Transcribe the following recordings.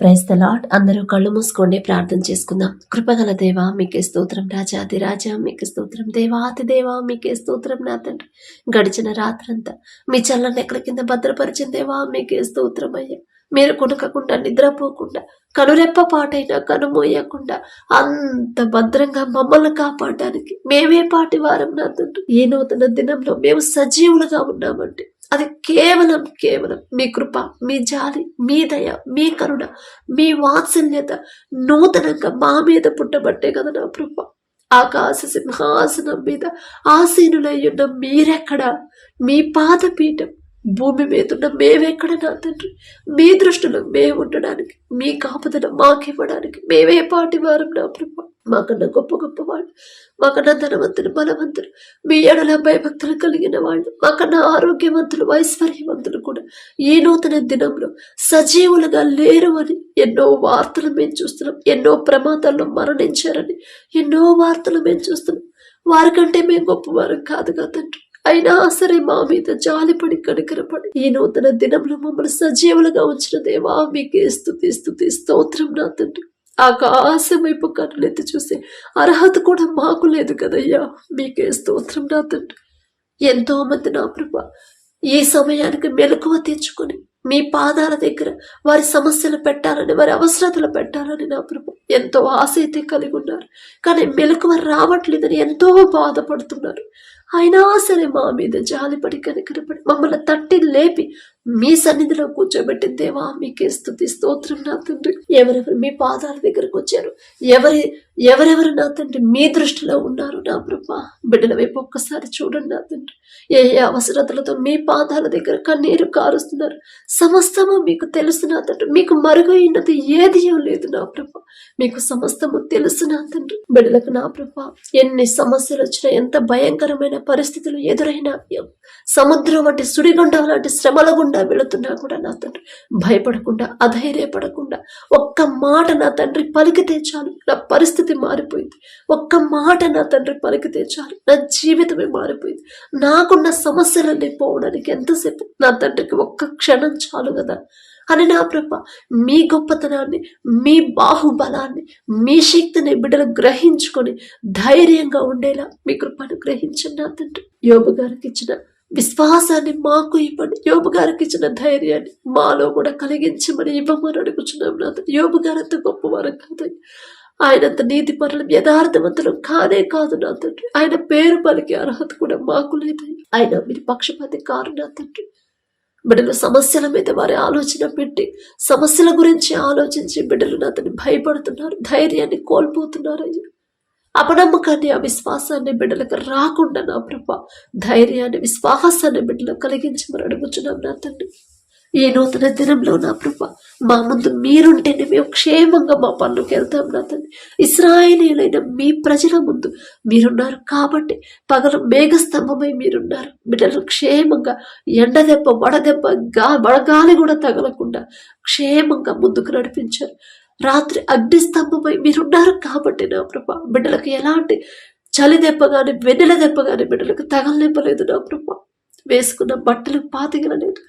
Praise the అందరూ కళ్ళు మూసుకోండి ప్రార్థన చేసుకుందాం. కృపగల దేవా మీకే స్తోత్రం రాజాది రాజా మీకే స్తోత్రం దేవాతి దేవా మీకే స్తోత్రం నా తండ్రి. గడిచిన రాత్రంతా మీ చల్లని ఎక్కడి కింద భద్రపరిచిన దేవా మీకే స్తోత్రం అయ్యా. మీరు కొనకకుండా నిద్రపోకుండా కనురెప్ప పాటైనా కనుమోయకుండా అంత భద్రంగా మమ్మల్ని కాపాడడానికి మేమే పాటి వారం నా తండ్రి. ఏ నూతన దినంలో మేము సజీవులుగా ఉన్నామంటే అది కేవలం కేవలం మీ కృప మీ జాలి మీ దయ మీ కరుణ మీ వాత్సల్యత నూతనంగా మా మీద పుట్టబట్టే కదా నా కృప. ఆకాశ సింహాసనం మీద ఆసీనులై ఉన్న మీరెక్కడ? మీ పాదపీఠం భూమి మీద ఉన్న మేమెక్కడ నా తండ్రి? మీ దృష్టిలో మేము ఉండడానికి మీ కాపుదల మాకివ్వడానికి మేమే పాటి వారం నా ప్రభు మాకన్నా గొప్ప గొప్ప వాళ్ళు మాకన్నా ధనవంతులు బలవంతులు మీ ఎడల భయభక్తులు కలిగిన వాళ్ళు మాకన్నా ఆరోగ్యవంతులు ఐశ్వర్యవంతులు కూడా ఈ నూతన దినంలో సజీవులుగా లేరు అని ఎన్నో వార్తలు మేము చూస్తున్నాం ఎన్నో ప్రమాదాల్లో మరణించారని ఎన్నో వార్తలు మేము చూస్తున్నాం. వారికంటే మేము గొప్పవారం కాదుగా తండ్రి. అయినా సరే మా మీద జాలిపడి కనికరపడి ఈ నూతన దినంలో మమ్మల్ని సజీవులుగా ఉంచిన దేవా మీకే స్థుతి స్థుతి స్తోత్రం నా తండ్రి. ఆకాశం వైపు కన్నులెత్తి చూసే అర్హత కూడా మాకు లేదు కదయ్యా. మీకే స్తోత్రం నా తండ్రి. ఎంతో మంది నా ప్రభ ఈ సమయానికి మెలకువ తెచ్చుకొని మీ పాదాల దగ్గర వారి సమస్యలు పెట్టాలని వారి అవసరతలు పెట్టాలని నా ప్రభు ఎంతో ఆశ అయితే కలిగి ఉన్నారు. కానీ మెలకువ రావట్లేదని ఎంతో బాధపడుతున్నారు. అయినా సరే మా మీద జాలిపడి కనికరపడి మమ్మల్ని తట్టి లేపి మీ సన్నిధిలో కూర్చోబెట్టిన దేవా మీకే స్థుతి స్తోత్రం నా తండ్రి. ఎవరెవరు మీ పాదాల దగ్గరకు వచ్చారు? ఎవరి ఎవరెవరు నా తండ్రి మీ దృష్టిలో ఉన్నారు నా బ్రహ్మ బిడ్డల వైపు ఒక్కసారి చూడండి నా తండ్రి. ఏ ఏ అవసరతలతో మీ పాదాల దగ్గర కన్నీరు కారుస్తున్నారు. సమస్తము మీకు తెలుసు నా తండ్రి. మీకు మరుగైనది ఏది లేదు నా బ్రహ్మ మీకు సమస్తము తెలుసు నా తండ్రి. బిడ్డలకు నా ప్రభా ఎన్ని సమస్యలు వచ్చినా ఎంత భయంకరమైన పరిస్థితులు ఎదురైనా సముద్రం వంటి సుడిగుండం లాంటి శ్రమల గుండా వెళుతున్నా కూడా నా తండ్రి. భయపడకుండా అధైర్యపడకుండా ఒక్క మాట నా తండ్రి పలికితే చాలు. నా పరిస్థితి మారిపోయింది. ఒక్క మాట నా తండ్రి పలికితే చాలు నా జీవితమే మారిపోయింది. నాకున్న సమస్యలన్నీ పోవడానికి ఎంతసేపు? నా తండ్రికి ఒక్క క్షణం చాలు కదా? అని నా ప్రభ మీ గొప్పతనాన్ని మీ బాహుబలాన్ని మీ శక్తిని బిడ్డలు గ్రహించుకొని ధైర్యంగా ఉండేలా మీ కృపను గ్రహించండి నా తండ్రి. యోబు గారికి ఇచ్చిన విశ్వాసాన్ని మాకు ఇవ్వండి. యోబు గారికి ఇచ్చిన ధైర్యాన్ని మాలో కూడా కలిగించమని ఇవ్వమని అడుగుచున్నాం నా యోబు గారు అంత గొప్పవారు కాదు ఆయనంత నీతి పరులం యథార్థవంతులు కానే కాదు నా తండ్రి. ఆయన పేరు పలికే అర్హత కూడా మాకు లేదు ఆయన మీరు పక్షపాతి కారు నా తండ్రి. బిడ్డలు సమస్యల మీద వారి ఆలోచన పెట్టి సమస్యల గురించి ఆలోచించి బిడ్డలు అతని భయపడుతున్నారు ధైర్యాన్ని కోల్పోతున్నారయ్యా. అపనమ్మకాన్ని అవిశ్వాసాన్ని బిడ్డలకు రాకుండా నా ప్రభ ధైర్యాన్ని విశ్వాసాన్ని బిడ్డలకు కలిగించమని అడుగుచున్నాం నా తండ్రి. ఈ నూతన దినంలో నా ప్రభ మా ముందు మీరుంటేనే మేము క్షేమంగా మా పనులకు వెళ్తాం నా తండ్రి. ఇస్రాయలీలైన మీ ప్రజల ముందు మీరున్నారు కాబట్టి పగలు మేఘస్తంభమై మీరున్నారు. బిడ్డలు క్షేమంగా ఎండదెబ్బ వడదెబ్బ గా వడగాలి కూడా తగలకుండా క్షేమంగా ముందుకు నడిపించారు. రాత్రి అగ్నిస్తంభమై మీరున్నారు కాబట్టి నా ప్రభ బిడ్డలకు ఎలాంటి చలి దెబ్బ కానీ వెన్నెల దెబ్బ కానీ బిడ్డలకు తగలనివ్వలేదు నా ప్రభ. వేసుకున్న బట్టలు పాతిగలలేదు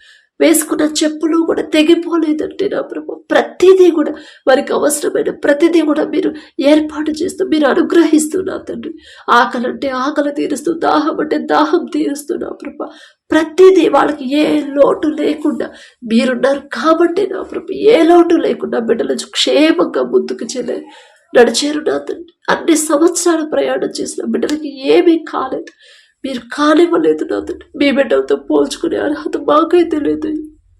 వేసుకున్న చెప్పులు కూడా తెగిపోలేదంటే నా ప్రభు. ప్రతిదీ కూడా వారికి అవసరమైన ప్రతిదీ కూడా మీరు ఏర్పాటు చేస్తూ మీరు అనుగ్రహిస్తూ తండ్రి ఆకలి అంటే ఆకలి తీరుస్తూ దాహం అంటే దాహం తీరుస్తూ నా ప్రభ. ప్రతిదీ వాళ్ళకి ఏ లోటు లేకుండా మీరున్నారు కాబట్టి నా ప్రభు. ఏ లోటు లేకుండా బిడ్డలు క్షేమంగా ముందుకు చెల్లే నడిచేరు నా తండ్రి. అన్ని సంవత్సరాలు ప్రయాణం చేసిన బిడ్డలకి ఏమీ కాలేదు. మీరు కానివ్వలేదు నా తండ్రి మీ బిడ్డలతో పోల్చుకునే అర్హత మాకైతే లేదు.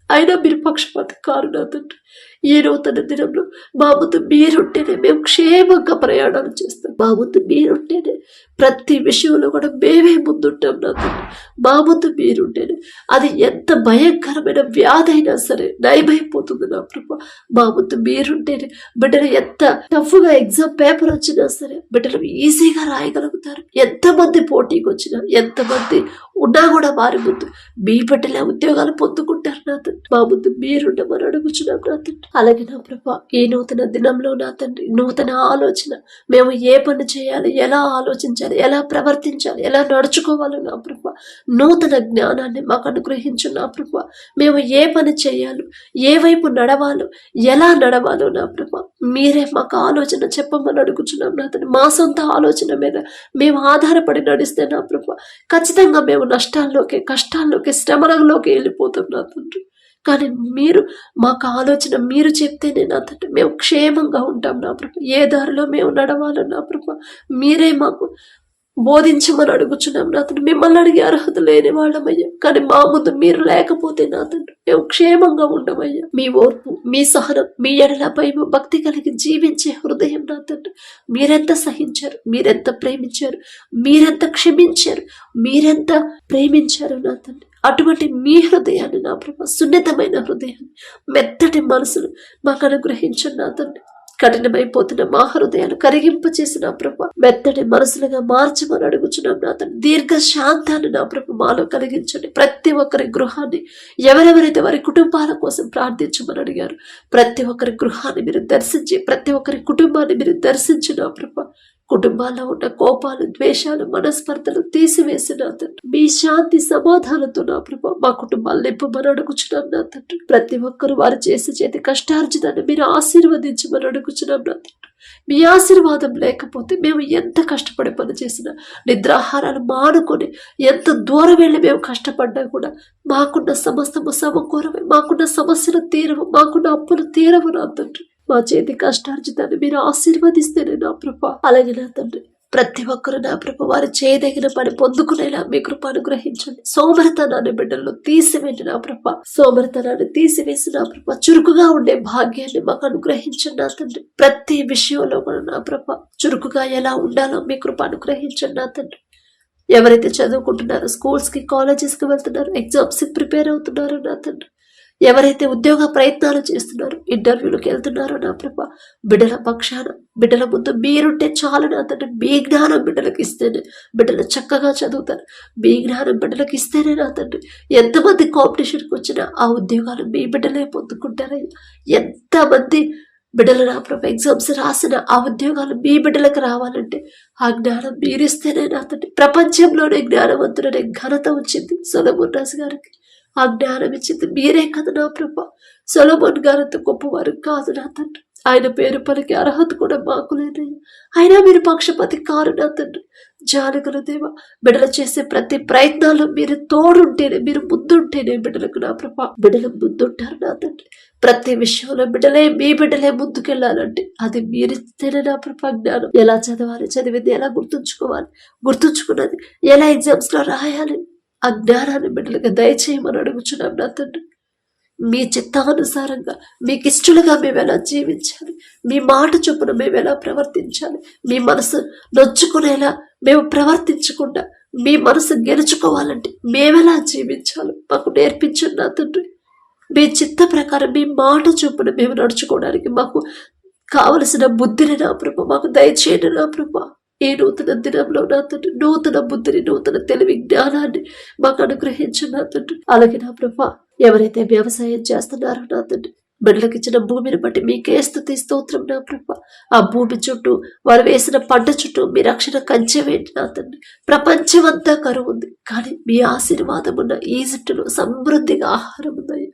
అయినా మీరు పక్షపాత కారు నా తండ్రి ఈ నూతన దినంలో మా ముందు మీరుంటేనే మేము క్షేమంగా ప్రయాణాలు చేస్తాం. మా ముందు మీరుంటేనే ప్రతి విషయంలో కూడా మేమే ముందుంటాం నా తండ్రి మా ముందు మీరుంటేనే అది ఎంత భయంకరమైన వ్యాధి అయినా సరే నయమైపోతుంది నా ప్రభు. మా ముందు మీరుంటేనే బిడ్డలు ఎంత టఫ్గా ఎగ్జామ్ పేపర్ వచ్చినా సరే బిడ్డలు ఈజీగా రాయగలుగుతారు. ఎంతమంది పోటీకి వచ్చినా ఎంతమంది ఉన్నా కూడా వారి ముందు మీ బిడ్డలే ఉద్యోగాలు పొందుకుంటారు. మా ముందు మీరుండమని అడుగుచున్నాం నా తండ్రి. అలాగే నా ప్రభా ఈ నూతన దినంలో నా తండ్రి నూతన ఆలోచన మేము ఏ పని చేయాలి ఎలా ఆలోచించాలి ఎలా ప్రవర్తించాలి ఎలా నడుచుకోవాలి నా ప్రభా? నూతన జ్ఞానాన్ని మాకు అనుగ్రహించు నా ప్రభా. మేము ఏ పని చేయాలో ఏ వైపు నడవాలో ఎలా నడవాలో నా ప్రభా? మీరే మాకు ఆలోచన చెప్పమని అడుగుచున్నాం నా తండ్రి. మా సొంత ఆలోచన మీద మేము ఆధారపడి నడిస్తే నా ప్రభా. ఖచ్చితంగా మేము నష్టాల్లోకి కష్టాల్లోకి శ్రమలలోకి వెళ్ళిపోతాం నా తండ్రి. కానీ మీరు మాకు ఆలోచన మీరు చెప్తేనే నా తండ్రి మేము క్షేమంగా ఉంటాం నా ప్రభు. ఏ దారిలో మేము నడవాలో నా ప్రభు మీరే మాకు బోధించమని అడుగుచున్నాం నా తండ్రి. మిమ్మల్ని అడిగే అర్హత లేని వాళ్ళమయ్యా. కానీ మా ముందు మీరు లేకపోతే నా తండ్రి మేము క్షేమంగా ఉండమయ్యా. మీ ఓర్పు మీ సహనం మీ ఎడలపై భక్తి కలిగి జీవించే హృదయం నా తండ్రి. మీరెంత సహించారు మీరెంత ప్రేమించారు మీరెంత క్షమించారు మీరెంత ప్రేమించారు నా తండ్రి. అటువంటి మీ హృదయాన్ని నా ప్రభ సున్నితమైన హృదయాన్ని మెత్తటి మనసును మాకు అనుగ్రహించండి నా తండ్రి. కఠినమైపోతున్న మా హృదయాలు కరిగింపు చేసిన ప్రభ మెత్తటి మనసులుగా మార్చమని అడుగుచున్నాం నా తండ్రి. దీర్ఘ శాంతాన్ని నా ప్రభ మాలో కలిగించండి. ప్రతి ఒక్కరి గృహాన్ని ఎవరెవరైతే వారి కుటుంబాల కోసం ప్రార్థించమని అడిగారు ప్రతి ఒక్కరి గృహాన్ని మీరు దర్శించి ప్రతి ఒక్కరి కుటుంబాన్ని మీరు దర్శించిన ప్రభ కుటుంబాల్లో ఉన్న కోపాలు ద్వేషాలు మనస్పర్ధలు తీసివేసిన తండ్రి మీ శాంతి సమాధానంతో నా ప్రభా మా కుటుంబాలు నింపమని అడుగుచున్నాం నా తండ్రి. ప్రతి ఒక్కరు వారు చేసే చేతి కష్టార్జితాన్ని మీరు ఆశీర్వదించమని అడుగుచున్నాం నా తండ్రి. మీ ఆశీర్వాదం లేకపోతే మేము ఎంత కష్టపడి పని చేసినా నిద్రాహారాలు మానుకొని ఎంత దూరం వెళ్ళి మేము కష్టపడ్డా కూడా మాకున్న సమస్తము సమకూరమే మాకున్న సమస్యలు తీరవు మాకున్న అప్పులు తీరవు నా తండ్రి. మా చేతి కష్టార్జితాన్ని మీరు ఆశీర్వదిస్తేనే నా ప్రభ. అలాగే నా తండ్రి ప్రతి ఒక్కరు నా ప్రభు వారు చేయదగిన పని పొందుకునేలా మీ కృప అనుగ్రహించండి. సోమరతనాన్ని బిడ్డలను తీసివేయండి నా ప్రభ. సోమరతనాన్ని తీసివేసి నా ప్రభ చురుకుగా ఉండే భాగ్యాన్ని మాకు అనుగ్రహించండి నా తండ్రి. ప్రతి విషయంలో కూడా నా ప్రభ చురుకుగా ఎలా ఉండాలో మీ కృప అనుగ్రహించండి నా తండ్రి. ఎవరైతే చదువుకుంటున్నారో స్కూల్స్కి కాలేజెస్కి వెళ్తున్నారో ఎగ్జామ్స్కి ప్రిపేర్ అవుతున్నారో నా తండ్రి. ఎవరైతే ఉద్యోగ ప్రయత్నాలు చేస్తున్నారో ఇంటర్వ్యూలకు వెళ్తున్నారో నా ప్రభ బిడ్డల పక్షాన బిడ్డల ముందు మీరుంటే చాలు నా తండ్రి మీ జ్ఞానం బిడ్డలకు ఇస్తేనే బిడ్డలు చక్కగా చదువుతారు. మీ జ్ఞానం బిడ్డలకు ఇస్తేనే నా తండ్రి. ఎంతమంది కాంపిటీషన్కి వచ్చినా ఆ ఉద్యోగాలు మీ బిడ్డలే పొందుకుంటారయ్యా. ఎంతమంది బిడ్డలు నా ప్రభ ఎగ్జామ్స్ రాసిన ఆ ఉద్యోగాలు మీ బిడ్డలకు రావాలంటే ఆ జ్ఞానం మీరిస్తేనే నా తండ్రి. ప్రపంచంలోనే జ్ఞానవంతుడనే ఘనత వచ్చింది సొలమూన్ రాజు గారికి. ఆ జ్ఞానం ఇచ్చింది మీరే కదా నా ప్రభ. సొలమోన్ గారంత గొప్పవారు కాదు నా తండ్రి. ఆయన పేరు పలికి అర్హత కూడా మాకు లేదయ్యా అయినా మీరు పక్షపతి కారు నా తండ్రి. జానకుల దేవ బిడ్డలు చేసే ప్రతి ప్రయత్నాల్లో మీరు తోడుంటేనే మీరు ముందుంటేనే బిడ్డలకు నా ప్రభ. బిడ్డలు ముందుంటారు నా తండ్రి. ప్రతి విషయంలో బిడ్డలే మీ బిడ్డలే ముందుకెళ్ళాలంటే అది మీరిస్తేనే నా ప్రభ జ్ఞానం. ఎలా చదవాలి చదివింది ఎలా గుర్తుంచుకోవాలి గుర్తుంచుకున్నది ఎలా ఎగ్జామ్స్లో రాయాలి? ఆ జ్ఞానాన్ని బిడ్డలుగా దయచేయమని అడుగుచున్నాం నా తండ్రి. మీ చిత్తానుసారంగా మీకు ఇష్టలుగా మేము ఎలా జీవించాలి? మీ మాట చొప్పున మేము ఎలా ప్రవర్తించాలి? మీ మనసు నొచ్చుకునేలా మేము ప్రవర్తించకుండా మీ మనసు గెలుచుకోవాలంటే మేమెలా జీవించాలి? మాకు నేర్పించండి నా తండ్రి. మీ చిత్త ప్రకారం మీ మాట చొప్పున మేము నడుచుకోవడానికి మాకు కావలసిన బుద్ధిని నా ప్రభ మాకు దయచేయండి నా ప్రభా. ఈ నూతన దినంలో నా తండ్రి నూతన బుద్ధిని నూతన తెలివి జ్ఞానాన్ని మాకు అనుగ్రహించు నా తండ్రి. అలాగే నా ప్రభా ఎవరైతే వ్యవసాయం చేస్తున్నారో నా తండ్రి బిడ్డలకు ఇచ్చిన భూమిని బట్టి మీకే స్థుతి స్తోత్రం నా ప్రభ. ఆ భూమి చుట్టూ వారు వేసిన పంట చుట్టూ మీ రక్షణ కంచెవేంటి నా తండ్రి. ప్రపంచమంతా కరువు ఉంది కానీ మీ ఆశీర్వాదం ఉన్న ఈజిప్టులో సమృద్ధిగా ఆహారం ఉందయ్యా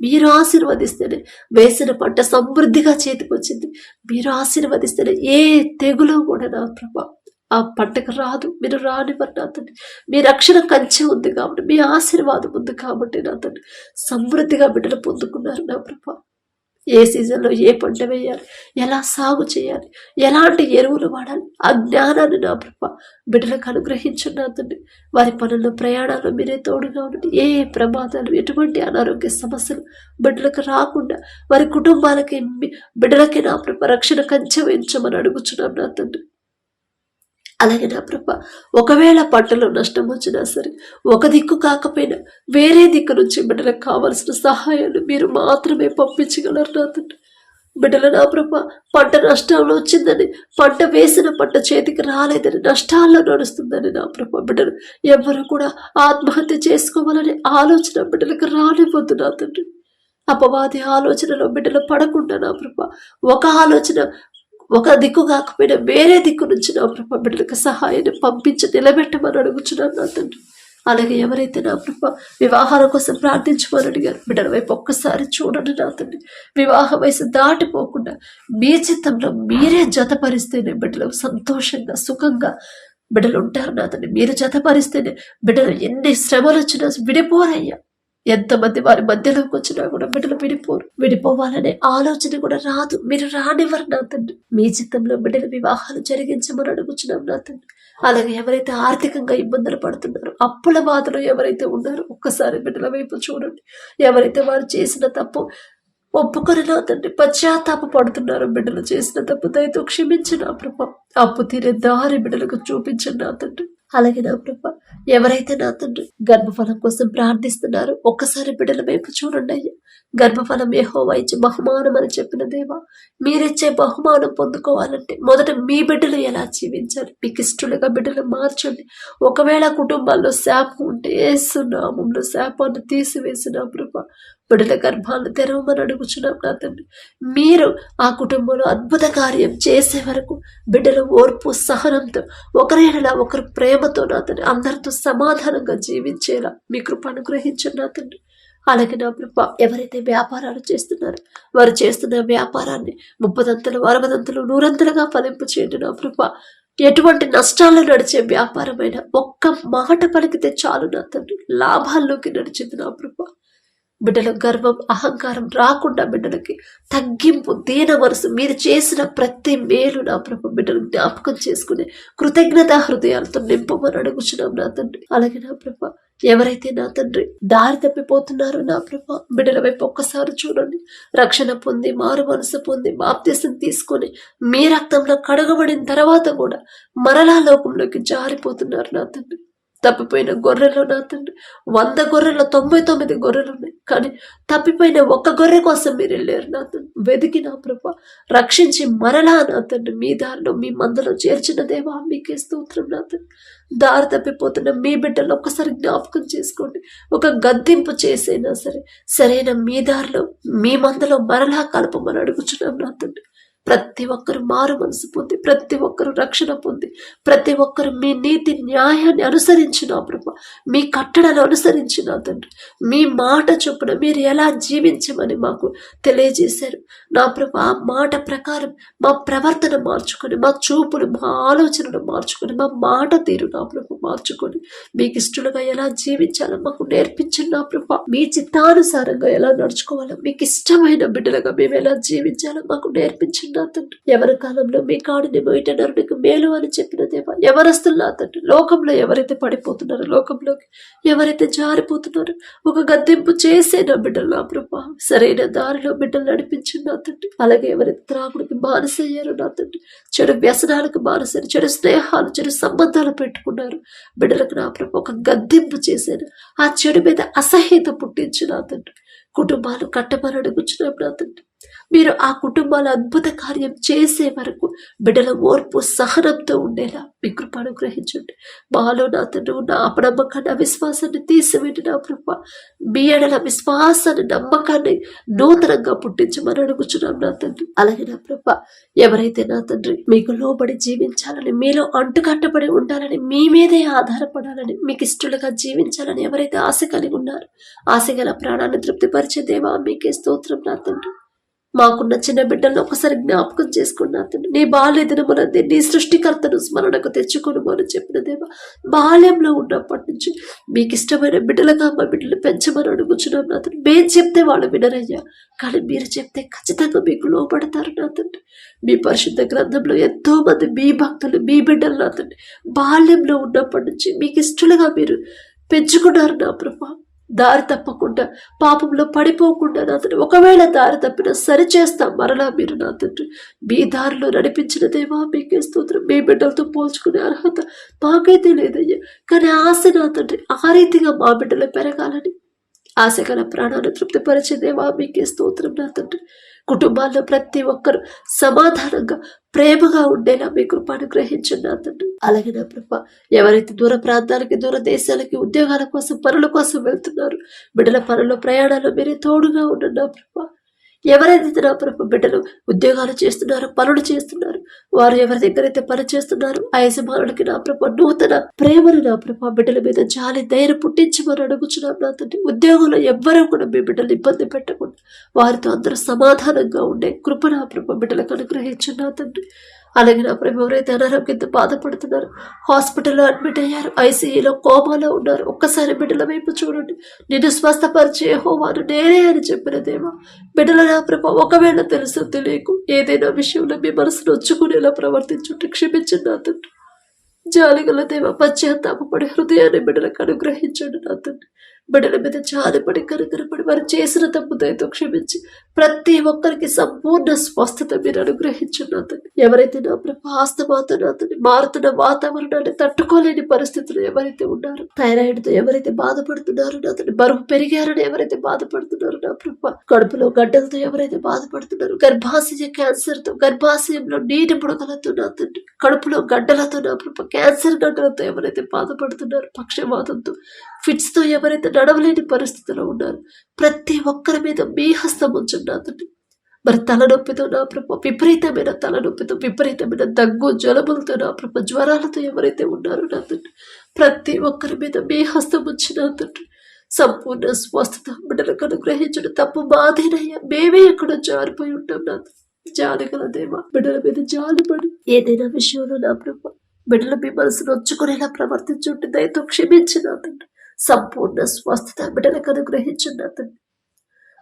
మీరు ఆశీర్వదిస్తేనే వేసిన పంట సమృద్ధిగా చేతికొచ్చింది మీరు ఆశీర్వదిస్తేనే ఏ తెగులో కూడా నా ప్రభా ఆ పంటకు రాదు. మీరు రానివ్వరు నా తండ్రి. మీ రక్షణ కంచె ఉంది కాబట్టి మీ ఆశీర్వాదం ఉంది కాబట్టి నా తండ్రి. సమృద్ధిగా బిడ్డలు పొందుకున్నారు నా ప్రభా. ఏ సీజన్లో ఏ పంట వేయాలి? ఎలా సాగు చేయాలి? ఎలాంటి ఎరువులు వాడాలి? ఆ జ్ఞానాన్ని నా ప్రభ బిడ్డలకు అనుగ్రహించండి వారి పనుల్లో ప్రయాణాలు మీరే తోడుగా ఉండండి. ఏ ప్రమాదాలు ఎటువంటి అనారోగ్య సమస్యలు బిడ్డలకు రాకుండా వారి కుటుంబాలకి బిడ్డలకి నా ప్రభ రక్షణ కంచె వేయించమని అడుగుచున్నాం నా తండ్రి. అలాగే నా ప్రభ ఒకవేళ పంటలో నష్టం వచ్చినా సరే ఒక దిక్కు కాకపోయినా వేరే దిక్కు నుంచి బిడ్డలకు కావలసిన సహాయాన్ని మీరు మాత్రమే పంపించగలరు నా తండ్రి. బిడ్డల నా ప్రభ పంట నష్టంలో వచ్చిందని పంట వేసిన పంట చేతికి రాలేదని నష్టాల్లో నడుస్తుందని నా ప్రభ బిడ్డలు ఎవరు కూడా ఆత్మహత్య చేసుకోవాలనే ఆలోచన బిడ్డలకు రానివ్వద్దు నా తండ్రి. అపవాది ఆలోచనలో బిడ్డలు పడకుండా నా ప్రభ ఒక ఆలోచన ఒక దిక్కు కాకపోయినా వేరే దిక్కు నుంచి నా ప్రభ బిడ్డలకు సహాయాన్ని పంపించి నిలబెట్టమని అడుగుచున్నాను నా తండ్రి. అలాగే ఎవరైతే నా ప్రభ వివాహాల కోసం ప్రార్థించమని అడిగారు బిడ్డల వైపు ఒక్కసారి చూడండి నా తండ్రి. వివాహ వయసు దాటిపోకుండా మీ చిత్తంలో మీరే జతపరిస్తేనే బిడ్డలకు సంతోషంగా సుఖంగా బిడ్డలు ఉంటారు నా తండ్రి. మీరు జతపరిస్తేనే బిడ్డలు ఎన్ని శ్రమలు వచ్చినా విడిపోరయ్యా. ఎంతమంది వారి మధ్యలోకి వచ్చినా కూడా బిడ్డలు విడిపోరు. విడిపోవాలనే ఆలోచన కూడా రాదు. మీరు రానివ్వరు నా తండ్రి మీ చిత్తంలో బిడ్డల వివాహాలు జరిగించమని అడుగుచున్నాం నా తండ్రి అలాగే ఎవరైతే ఆర్థికంగా ఇబ్బందులు పడుతున్నారో అప్పుల బాధలో ఎవరైతే ఉన్నారో ఒక్కసారి బిడ్డల వైపు చూడండి. ఎవరైతే వారు చేసిన తప్పు ఒప్పుకొని నా తండ్రి పశ్చాత్తాప పడుతున్నారు బిడ్డలు చేసిన తప్పు దయతో క్షమించిన ప్రభా. అప్పు తీరే దారి బిడ్డలకు చూపించండి నా తండ్రి అలాగే నా ప్రభ ఎవరైతే నా తండ్రి గర్భఫలం కోసం ప్రార్థిస్తున్నారో ఒక్కసారి బిడ్డల వైపు చూడండి అయ్యా. గర్భఫలం ఏహోవా ఇచ్చే బహుమానం అని చెప్పిన దేవా మీరిచ్చే బహుమానం పొందుకోవాలంటే మొదట మీ బిడ్డలు ఎలా జీవించాలి? మీకు ఇష్టలుగా బిడ్డలు మార్చండి. ఒకవేళ కుటుంబాల్లో శాపం ఉంటే ఏసునామంలో శాపాన్ని తీసివేసిన ప్రభ బిడ్డల గర్భాలను తెరవమని అడుగుచున్నాం నా తండ్రి. మీరు ఆ కుటుంబంలో అద్భుత కార్యం చేసే వరకు బిడ్డల ఓర్పు సహనంతో ఒకరైనా ఒకరు ప్రేమతో నా తండ్రి అందరితో సమాధానంగా జీవించేలా మీ కృప అనుగ్రహించండి నా తండ్రి. అలాగే నా ప్రభ ఎవరైతే వ్యాపారాలు చేస్తున్నారో వారు చేస్తున్న వ్యాపారాన్ని ముప్పదంతలు అరవదంతలు నూరంతలుగా ఫలింపు చేయండి నా ప్రభ. ఎటువంటి నష్టాలు నడిచే వ్యాపారమైన ఒక్క మాట పలికితే చాలు నా తండ్రి. లాభాల్లోకి నడిచింది నా కృప బిడ్డల గర్వం అహంకారం రాకుండా బిడ్డలకి తగ్గింపు దీన మనసు మీరు చేసిన ప్రతి మేలు నా ప్రభు బిడ్డలు జ్ఞాపకం చేసుకునే కృతజ్ఞత హృదయాలతో నింపమని అడుగుచున్నాం నా తండ్రి. అలాగే నా ప్రభ ఎవరైతే నా తండ్రి దారి తప్పిపోతున్నారో నా ప్రభ బిడ్డల వైపు ఒక్కసారి చూడండి. రక్షణ పొంది మారు మనసు పొంది బాప్తీసం తీసుకొని మీ రక్తంలో కడగబడిన తర్వాత కూడా మరలా లోకంలోకి జారిపోతున్నారు నా తండ్రి. తప్పిపోయిన గొర్రెలు నా తండ్రి వంద గొర్రెల తొంభై తొమ్మిది గొర్రెలు ఉన్నాయి. కానీ తప్పిపోయిన ఒక్క గొర్రె కోసం మీరు వెళ్ళారు నా తండ్రి వెతికి నా ప్రభ రక్షించి మరలా నా తండ్రి మీ దారిలో మీ మందలో చేర్చిన దేవా మీకే స్తోత్రం నా తండ్రి దారి తప్పిపోతున్న మీ బిడ్డలు ఒక్కసారి జ్ఞాపకం చేసుకోండి. ఒక గద్దింపు చేసైనా సరే సరైన మీ దారిలో మీ మందలో మరలా కలపమని అడుగుచున్నాం నా తండ్రి ప్రతి ఒక్కరు మారు మనసు పొంది ప్రతి ఒక్కరు రక్షణ పొంది ప్రతి ఒక్కరు మీ నీతి న్యాయాన్ని అనుసరించిన ప్రభు. మీ కట్టడలు అనుసరించిన తండ్రి. మీ మాట చొప్పున మీరు ఎలా జీవించమని మాకు తెలియజేశారు. నా ప్రభు ఆ మాట ప్రకారం మా ప్రవర్తన మార్చుకొని మా చూపులు మా ఆలోచనలు మార్చుకొని మా మాట తీరు నా ప్రభు మార్చుకొని మీకు ఇష్టలుగా ఎలా జీవించాలో మాకు నేర్పించిన నా ప్రభు. మీ చిత్తానుసారంగా ఎలా నడుచుకోవాలో మీకు ఇష్టమైన బిడ్డలుగా మేము ఎలా జీవించాలో మాకు నేర్పించిన నా తండ్రి ఎవరి కాలంలో మీ కాడిని బయట నరుడికి మేలు అని చెప్పిన దేవా ఎవరస్తులు నా తండ్రి? లోకంలో ఎవరైతే పడిపోతున్నారో లోకంలోకి ఎవరైతే జారిపోతున్నారో ఒక గద్దెంపు చేసే నా బిడ్డలు నా ప్రభా. సరైన దారిలో బిడ్డలు నడిపించింది నా తండ్రి. అలాగే ఎవరైతే త్రాగుడికి బానిసయ్యారో నా తండ్రి. చెడు వ్యసనాలకు బానిసారు చెడు స్నేహాలు చెడు సంబంధాలు పెట్టుకున్నారు. బిడ్డలకు నా ప్రభు ఒక గద్దెంపు చేశాను ఆ చెడు మీద అసహ్యత పుట్టించిన తండ్రి. కుటుంబాలు కట్టమని అడుగుచున్నప్పుడు తండ్రి. మీరు ఆ కుటుంబాల అద్భుత కార్యం చేసే వరకు బిడ్డల ఓర్పు సహనంతో ఉండేలా మీ కృప అనుగ్రహించండి. మాలో నా తను నా అపనమ్మకాన్ని అవిశ్వాసాన్ని తీసివేటి నా కృప. మీ ఎడల విశ్వాసాన్ని నమ్మకాన్ని నూతనంగా పుట్టించమని అడుగుచున్నాం నా తండ్రి. అలాగే నా ప్రభ ఎవరైతే నా తండ్రి మీకు లోబడి జీవించాలని మీలో అంటుకట్టబడి ఉండాలని మీ మీదే ఆధారపడాలని మీకు ఇష్టలుగా జీవించాలని ఎవరైతే ఆశ కలిగి ఉన్నారో ఆశ గల ప్రాణాన్ని తృప్తిపరిచే దేవా మీకే స్తోత్రం నా తండ్రి. మాకున్న చిన్న బిడ్డలను ఒకసారి జ్ఞాపకం చేసుకున్న అతను నీ బాల్య దినమునందే నీ సృష్టికర్తను స్మరణకు తెచ్చుకోను అని చెప్పిన దేవ బాల్యంలో ఉన్నప్పటి నుంచి మీకు ఇష్టమైన బిడ్డలుగా మా బిడ్డలు పెంచమని అడుగుచున్నాం నాతను మేము చెప్తే వాళ్ళు వినరయ్యా కానీ మీరు చెప్తే ఖచ్చితంగా మీకు లోపడతారు నా మీ పరిశుద్ధ గ్రంథంలో ఎంతో మంది మీ భక్తులు మీ బిడ్డలు నాతండి బాల్యంలో ఉన్నప్పటి నుంచి మీకు ఇష్టలుగా మీరు పెంచుకున్నారు నా ప్రభా. దారి తప్పకుండా పాపంలో పడిపోకుండా నా తండ్రి ఒకవేళ దారి తప్పినా సరి చేస్తాం మరలా మీరు నా తండ్రి. మీ దారిలో నడిపించిన దేవా మీకే స్తోత్రం. మీ బిడ్డలతో పోల్చుకునే అర్హత మాకైతే లేదయ్యా కానీ ఆశ నా తండ్రి ఆ రీతిగా మా బిడ్డలు పెరగాలని. ఆశ గల ప్రాణాన్ని తృప్తిపరిచే దేవా మీకే స్తోత్రం నా తండ్రి. కుటుంబాల్లో ప్రతి ఒక్కరు సమాధానంగా ప్రేమగా ఉండేలా మీ కృపను గ్రహించండి నా అలాగే నా ప్రభ ఎవరైతే దూర ప్రాంతాలకి దూర దేశాలకి ఉద్యోగాల కోసం పనుల కోసం వెళ్తున్నారు బిడ్డల పనుల ప్రయాణాలు మీరే తోడుగా ఉండండి నా ప్రభా. ఎవరైతే నా ప్రభు బిడ్డలు ఉద్యోగాలు చేస్తున్నారు పనులు చేస్తున్నారు వారు ఎవరి దగ్గర అయితే పని చేస్తున్నారు ఆ యజమానులకి నా ప్రభ నూతన ప్రేమను నా ప్రభ బిడ్డల మీద జాలి ధైర్యం పుట్టించమని అడుగుచున్నాం నా తండ్రి. ఉద్యోగంలో ఎవ్వరూ కూడా మీ బిడ్డలు ఇబ్బంది పెట్టకుండా వారితో అందరూ సమాధానంగా ఉండే కృప నా ప్రభ బిడ్డలకు అనుగ్రహించు నా తండ్రి. అలాగే నా ప్రేమ ఎవరైతే అనారోగ్యంతో బాధపడుతున్నారు హాస్పిటల్లో అడ్మిట్ అయ్యారు ఐసీయూలో కోమాలో ఉన్నారు ఒక్కసారి బిడ్డల వైపు చూడండి. నేను స్వస్థపరిచే హోమాను నేనే అని చెప్పిన దేవా బిడ్డల నా ప్రభ ఒకవేళ తెలుసు తెలియకు ఏదైనా విషయంలో మీ మనసును నొచ్చుకునేలా ప్రవర్తించుంటే క్షమించండి నా తండ్రి. జాలిగల దేవ పశ్చాత్తాపడి హృదయాన్ని బిడ్డలకు అనుగ్రహించండి నా తండ్రి. బిడ్డల మీద జాలిపడి కనుకరపడి వారు చేసిన తప్పు దయతో క్షమించి ప్రతి ఒక్కరికి సంపూర్ణ స్వస్థత మీరు అనుగ్రహించండి ఎవరైతే నా ప్రభు ఆస్తమాతో మారుతున్న వాతావరణాన్ని తట్టుకోలేని పరిస్థితులు ఎవరైతే ఉన్నారో థైరాయిడ్తో ఎవరైతే బాధపడుతున్నారో అతని బరువు పెరిగారని ఎవరైతే బాధపడుతున్నారో నా ప్రభ కడుపులో గడ్డలతో ఎవరైతే బాధపడుతున్నారో గర్భాశయ క్యాన్సర్తో గర్భాశయంలో నీటి బుడగలతో నా తండ్రి కడుపులో గడ్డలతో నా ప్రభ క్యాన్సర్ గడ్డలతో ఎవరైతే బాధపడుతున్నారు పక్షవాతంతో ఫిట్స్తో ఎవరైతే నడవలేని పరిస్థితిలో ఉన్నారు ప్రతి ఒక్కరి మీద మీ హస్తం ఉంచండి నా మరి తలనొప్పితో నా ప్రభ విపరీతమైన తలనొప్పితో విపరీతమైన దగ్గు జలములతో నా ప్రభ జ్వరాలతో ఎవరైతే ఉన్నారో నా తండ్రి ప్రతి ఒక్కరి మీద మీ హస్తం ఉంచి తండ్రి సంపూర్ణ స్వస్థత బిడ్డలకు అనుగ్రహించడం తప్పు మాదేనయ్యా. మేమే ఎక్కడో జారిపోయి ఉంటాం నా జాలి జాలిగల దేవా బిడ్డల మీద జాలిపడి ఏదైనా విషయంలో నా ప్రభ బిడ్డల మీ మనసు నొచ్చుకునేలా ప్రవర్తించుంటే దయతో క్షమించిన తండ్రి సంపూర్ణ స్వస్థత బిడ్డలకు అనుగ్రహించండి తండ్రి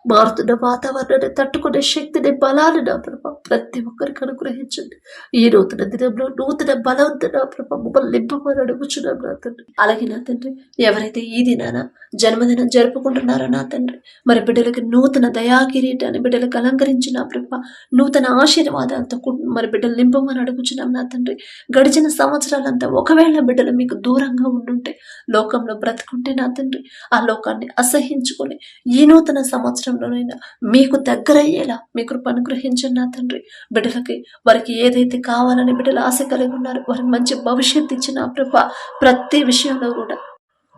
మారుతున్న వాతావరణాన్ని తట్టుకునే శక్తిని బలాన్ని నా ప్రభ ప్రతి ఒక్కరికి అనుగ్రహించండి. ఈ నూతన దినంలో నూతన బలంతో నా ప్రభ మమ్మల్ని నింపమని అడుగుచున్నాం నా తండ్రి. అలాగే నా తండ్రి ఎవరైతే ఈ దినాన జన్మదినం జరుపుకుంటున్నారో నా తండ్రి మరి బిడ్డలకి నూతన దయాకిరీటాన్ని బిడ్డలకు అలంకరించిన ప్రభ నూతన ఆశీర్వాదాలతో మరి బిడ్డలు నింపమని అడుగుచున్నాం నా తండ్రి. గడిచిన సంవత్సరాలంతా ఒకవేళ బిడ్డలు మీకు దూరంగా ఉండుంటే లోకంలో బ్రతుకుంటే నా తండ్రి ఆ లోకాన్ని అసహించుకొని ఈ నూతన సంవత్సరం విషయంలోనైనా మీకు దగ్గరయ్యేలా మీ కృప అనుగ్రహించండి నా తండ్రి. బిడ్డలకి వారికి ఏదైతే కావాలని బిడ్డలు ఆశ కలిగి ఉన్నారు వారికి మంచి భవిష్యత్తు ఇచ్చిన ఆ ప్రభ ప్రతి విషయంలో కూడా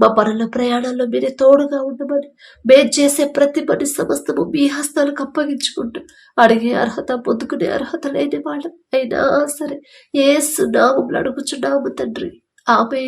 మా పనుల ప్రయాణాల్లో మీరే తోడుగా ఉండమని మేము చేసే ప్రతి పని సమస్తము మీ హస్తాలకు అప్పగించుకుంటూ అడిగే అర్హత పొందుకునే అర్హత లేని వాళ్ళం. అయినా సరే ఏ సున్నామంలో అడుగుచున్నాము తండ్రి. ఆమె